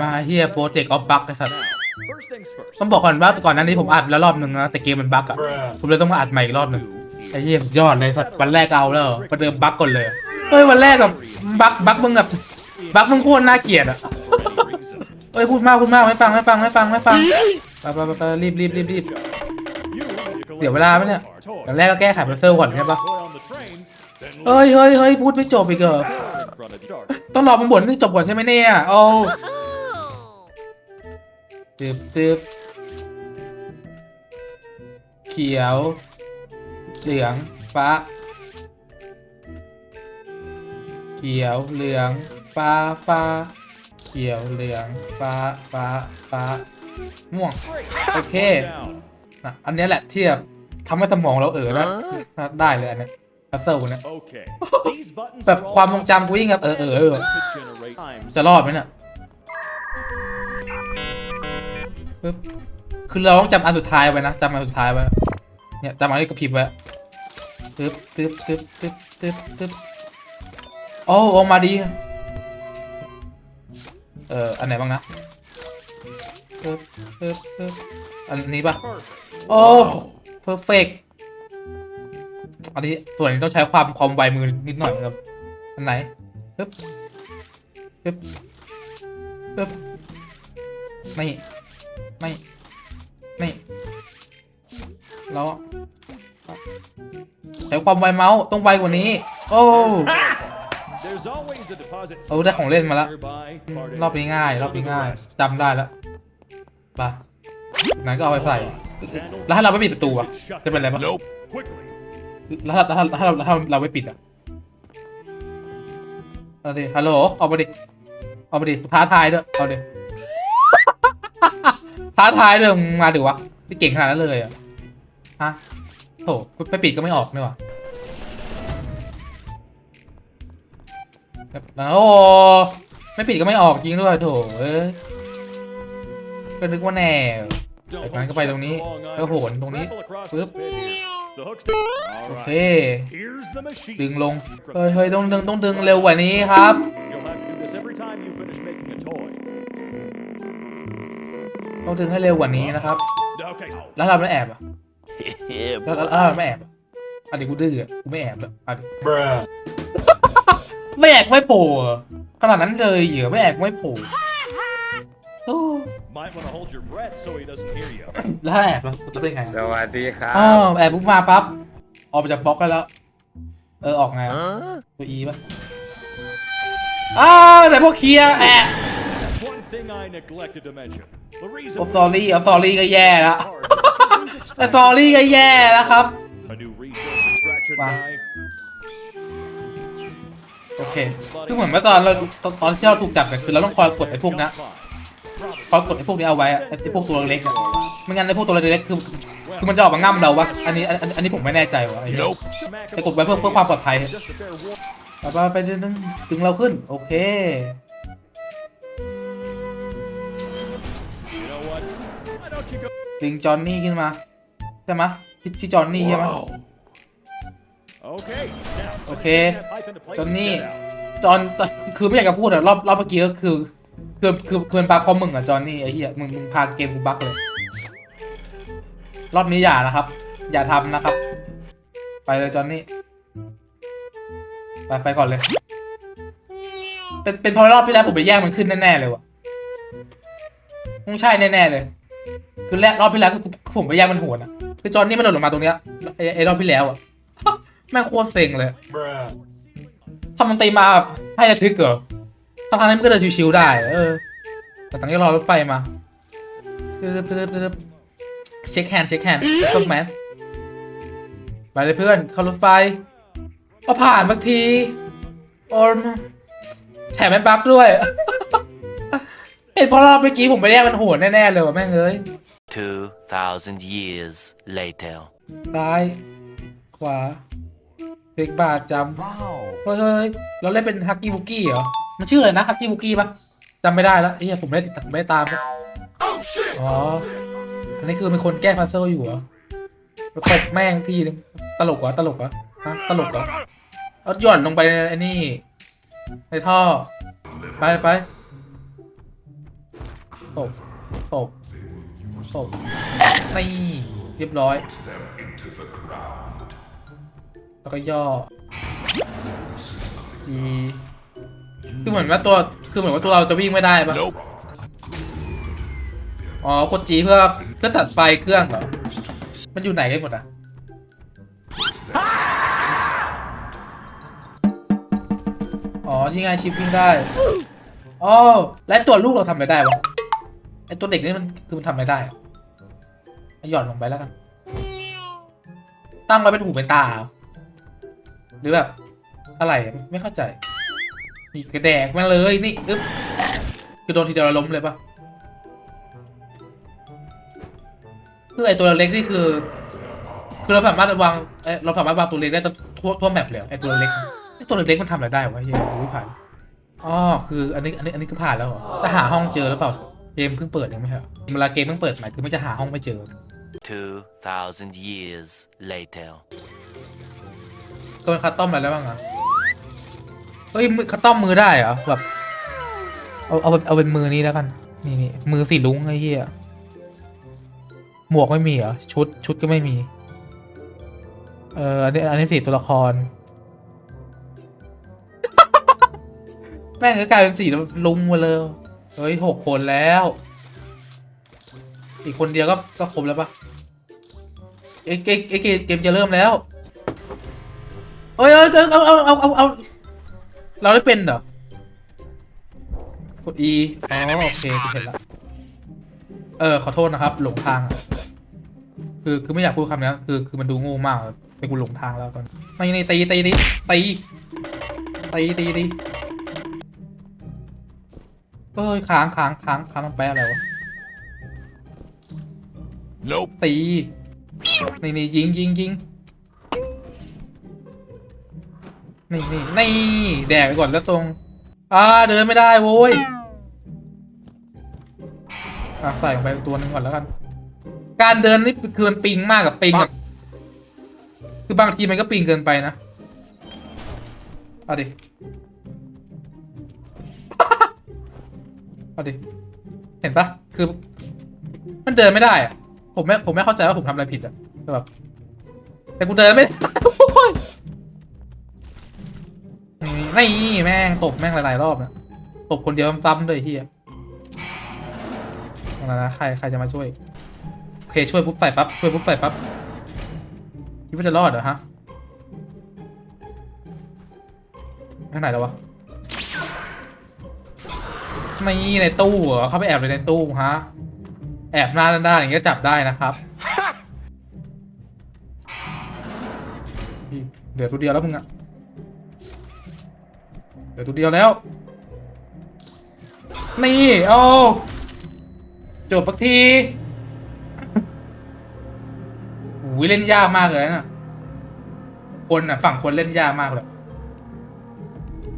มาเฮียโปรเจกต์ออฟบักไอ้สัส First things first. ต้องบอกก่อนว่าก่อนหน้านี้ผมอัดไปแล้วรอบนึงนะแต่เกมมันบั๊กอะ ผมเลยต้องมาอัดใหม่อีกรอบหนึ่งไอ้เหี้ยสุดยอดเลยสัตว์วันแรกเอาแล้วประเดิมบั๊กก่อนเลยเฮ้ยวันแรกแบบบั๊กบั๊กมึงแบบบั๊กมึงโคตรน่าเกลียดอะ Reason. เอ้ยพูดมากพูดมากไม่ฟังไม่ฟังไม่ฟังไม่ฟังไปไปไปไปรีบรีบรีบรีบ You need to collect เดี๋ยวเวลาไหมเนี่ย our toy. อย่างแรกก็แก้ไขพัซเซิลก่อนใช่ปะ Toy on the train, then เฮ้ยเฮ้ยเฮ้ยพูดไม่จบอีกเหรอ ต้องรอมึงบ่นให้จบก่อนใช่ไหมเนี่ย โอ้ตึบตึบเขียว เหลืองฟ้า เขียว เหลืองฟ้าฟ้า เขียว เหลืองฟ้าฟ้าฟ้า ม่วง โอเค Down. นะอันเนี้ยแหละที่แบบทำให้สมองเราเออแล้ว ได้เลยอันเนี้พัซเซิลเนี่ย Okay. These buttons แบบ are ความ all ทรงจำกูยิ่งแบบเออเออเออ to generate times. จะรอดไหมเนี่ยปึ๊บคือเราต้องจำอันสุดท้ายไว้นะจำอันสุดท้ายไว้เนี่ยจำอันนี้กระพริบไว้ปึ๊บปึ๊บปึ๊บปึ๊บปึ๊บปึ๊บโอ้ออกมาดีเอออันไหนบ้างนะปึ๊บปึ๊บปึ๊บอันนี้ปะ Perfect. โอ้เพอร์เฟก อันนี้ส่วนนี้ต้องใช้ความความไวมือนิดหน่อยครับ อันไหนปึ๊บปึ๊บปึ๊บไม่ไม่ไม่แล้วใช้ความไวเมาส์ต้องไวกว่านี้ โอ้ There's always a deposit เอาได้ของเล่นมาแล้ว nearby. Part รอบนี้ง่าย รอบนี้ง่ายจำได้แล้วไปนั้นก็เอาไปใส่ แล้วถ้าเราไม่ปิดประตูอะจะเป็นอะไรบ้าง Quickly. แล้วถ้าถ้าถ้าเราถ้าเราไม่ปิดอะเอาดิฮัลโหลออกมาดิออกมาดิท้าทายด้วยเอาดิท้าทายด้วยมึงมาดิวะที่เก่งขนาดนั้นเลยอะฮะโถไม่ปิดก็ไม่ออกนี่หว่าโอ้ไม่ปิดก็ไม่ออกจริงด้วยโถเอ้ยก็นึกว่าแน่ Don't Like, man, go by check the knee. along Go either. hồn, tông ní. Grapple across ปึ๊บ โอ right. เค Here's the machine. ดึงลง เฮ้ยเฮ้ยต้องดึงต้องดึงเร็วกว่านี้ครับ You'll have to do this every time you finish making a toy. ต้องดึงให้เร็วกว่านี้นะครับ Okay. แล้วเราไม่แอบอะ Yeah, แล้วแล้ว boy. แล้วเราไม่แอบอะอันนี้กูดื้ออะกูไม่แอบอะอันนี้ Bruh. ไม่แอบไม่โผล่อะขนาดนั้นเลยเหรอไม่แอบไม่โผล่ โอ้ Might want to hold your breath so he doesn't hear you. แล้วถ้าแอบแล้วจะเป็นไงสวัสดีครัอ้าบวแอบปุ๊บมาปั๊บออกไปจากบล็อกกันแล้ว เออออกไงวะ Huh? ตัวอีป่ะอ้าวไหนพวกเคลียร์แอบ One thing I neglected to mention. The reason โอ้ซอรี่เอาซอรี่ก็แย่แล้ว hard is to use its แต่ซอรี่ก็แย่แล้วครับ A new resource extraction Wow. knife. โอเค คือเหมือนเมื่อตอนเราตอนตอนที่เราถูกจับเนี่ยคือเราต้องคอยกดไอ้พวกเนี้ย Probably คอยกดไอ้พวกนี้เอาไว้อะไอ้พวกตัวเล็กอะไม่งั้นไอ้พวกตัวเล็กคือคือมันจะออกมาง่ำเราวะอันนี้อันอันนี้ผมไม่แน่ใจวะไอ้เหี้ย Nope. ไปกดไว้เพื่อเพื่อความปลอดภัย Just a fair warning. ไปไปไปดึงดึงเราขึ้น โอเค ดึงจอห์นนี่ขึ้นมาใช่ไหมยที่ที่จอห์นนี่ใช่ไหมโอเค จอห์น and นี่ get out. จอห์นคือไม่อยากจะพูดอะรอบรอบเมื่อกี้ก็คือ คือคือคือมันปาเพราะมึงอะจอห์นนี่ไอ้เหี้ยมึงมึงพาเกมกูบั๊กเลย รอบนี้อย่านะครับ อย่าทำนะครับ ไปเลยจอห์นนี่ไปไปก่อนเลย เป็นเป็นเพราะรอบที่แล้วผมไปแย่งมันขึ้นแน่ๆเลยว่ะคงใช่แน่ๆเลย คือแรกรอบที่แล้วคือคือผมไปแย่งมันโหดอะคือจอห์นนี่มันโดดลงมาตรงเนี้ยไอ้ไอ้รอบที่แล้วอะแม่งโคตรเซ็งเลย Bruh. ทำมันตีมาแบบให้ระทึกเหรอ ทางทางนั้นมันก็เดินชิวๆได้ เออ แต่ตอนนี้รอรถไฟมาเช็คแฮนด์เช็คแฮนด์ต้นแมนไปเลยเพื่อนเข้ารถไฟก็ผ่านบางทีโอนแถมแมนบักด้วยเป็นเพราะรอบเมื่อกี้ผมไปแย่งมันโหดแน่ๆเลยว่ะแม่งเอ้ย2,000 years later. ซ้าย ขวาเบรกบาดจำ Wow. เฮ้ยเฮ้ยเราเล่นเป็นฮักกี้บุกี้เหรอ มันชื่ออะไรนะฮักกี้บุกี้ปะจำไม่ได้แล้วไอ้เหี้ยผมไม่ได้ติดไม่ได้ตามปะอ๋อ อันนี้คือเป็นคนแก้พัซเซิลอยู่เหรอไปตบแม่งทีนึงตลกเหรอตลกเหรอฮะตลกเหรอเอาหย่อนลงไปในไอ้นี่ในท่อ ไปไปตบตบตบนี่เรียบร้อย แล้วก็ย่อดี คือเหมือนว่าตัวคือเหมือนว่าตัวเราจะวิ่งไม่ได้ปะอ๋อกดจีเพื่อเพื่อตัดไฟเครื่องเหรอมันอยู่ไหนกันหมดอะอ๋อชิงไงชิปวิ่งได้อ๋อและตัวลูกเราทำอะไรได้วะไอตัวเด็กนี่มันคือมันทำอะไรได้อะเอาหย่อนลงไปแล้วกัน ตั้งไว้เป็นหูเป็นตาเหรอหรือแบบอะไรอะไม่เข้าใจ นี่กระแดกมาเลยนี่อึ๊บคือโดนทีเดียวแล้วล้มเลยปะคือไอตัวเล็กนี่คือ คือเราสามารถวางเอ้ยเราสามารถวางตัวเล็กได้ทั่วทั่วแมปเลยเหรอไอตัวเล็กไอตัวเล็กมันทำอะไรได้วะเฮียรู้ผ่านอ๋อคืออันนี้อันนี้อันนี้คือผ่านแล้วเหรอจะหาห้องเจอหรือเปล่าเกมเพิ่งเปิดเองไม่ใช่เหรอเวลาเกมเพิ่งเปิดใหม่คือมันจะหาห้องไม่เจอ2,000 years later. ก็เป็นคัสตอมอะไรได้บ้างอะ เฮ้ยมือคัสตอมมือได้เหรอแบบเอาเอาเอาเป็นมือนี้แล้วกัน นี่นี่มือสีลุ้งไอ้เหี้ยหมวกไม่มีเหรอชุดชุดก็ไม่มี เอออันนี้อันนี้สีตัวละคร แม่งก็กลายเป็นสีลุงมาเลยเฮ้ยหกคนแล้ว อีกคนเดียวก็ก็ครบแล้วปะเอ้เอ้ยเอ้ยเกมเกมจะเริ่มแล้วเอ้ยเอ้ยเอาเอาเอาเอาเอา เราได้เป็นเหรอ กด E อ๋อโอเคกูเห็นละเออ ขอโทษนะครับ หลงทางอะคือคือไม่อยากพูดคำนี้คือคือมันดูโง่มากอะเป็นกูหลงทางแล้วตอนนี่นี่ตีตีตีตีตีตีตีเอ้ยค้างค้างค้างค้างมันไปอะไรวะ Nope. ตีนี่นี่ยิงยิงยิง นี่นี่นี่แดกไปก่อนแล้วตรงอ่าเดินไม่ได้โว้ยอะใส่ลงไปตัวหนึงก่อนแล้วกัน การเดินนี่คือมันปิงมากกับปิงกับคือบางทีมันก็ปิงเกินไปนะเอาดิเอาดิ เห็นปะคือ มันเดินไม่ได้อะผมไม่ผมไม่เข้าใจว่าผมทำอะไรผิดอะแต่แบบแต่กูเดินไม่ได้ นี่นี่แม่งตบแม่งหลายๆรอบนะตบคนเดียวซ้ำๆเลยเฮียเอาละนะใครใครจะมาช่วยโอเคช่วยปุ๊บใส่ปั๊บช่วยปุ๊บใส่ปั๊บคิดว่าจะรอดเหรอฮะทางไหนแล้ววะไม่ในตู้เหรอเข้าไปแอบเลยในตู้ฮะแอบหน้าด้านๆอย่างเงี้ยจับได้นะครับนี่เหลือตัวเดียวแล้วมึงอะ เดี๋ยวตัวเดียวแล้ว นี่เอาจบปักทีหูยเล่นยากมากเลยนะคนอะ ฝั่งคนเล่นยากมากเลย